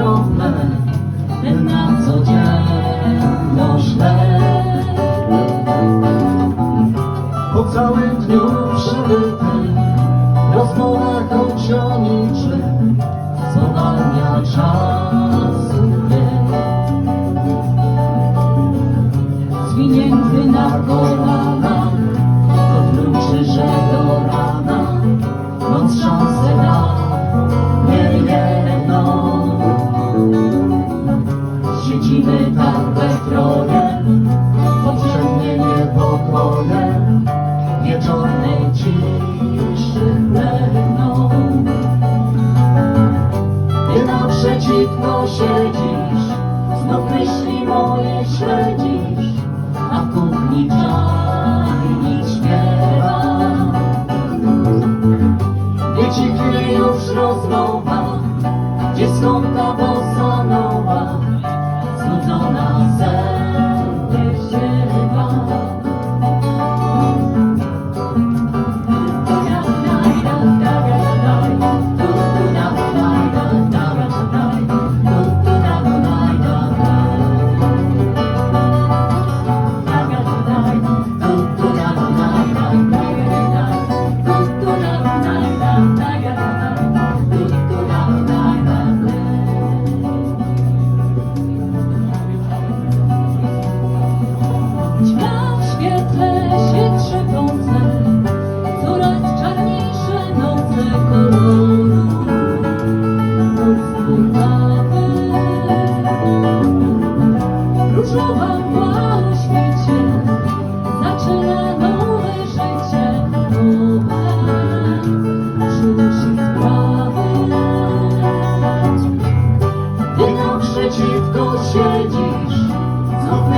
drobne, na co dzień nożne. Po całym dniu przybyty, rozmowa kończy o niczym, czas. Tam we troje, poprzednie niepokoje, wieczornej ciszy plemną. Ty naprzeciwko siedzisz, znów myśli moje śledzisz, a w kuchni czajnik śpiewa. Wycikli już rozmowa, gdzie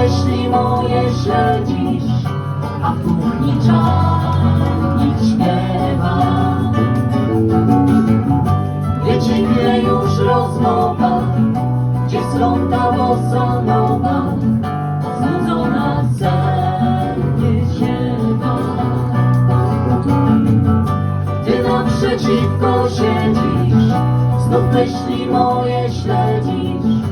myśli moje śledzisz, a kuchni czarnik śpiewa. Wyciknie już rozmowa, gdzie skąd ta bossa nowa, znudzona sennie ziewa. Ty naprzeciwko siedzisz, znów myśli moje śledzisz,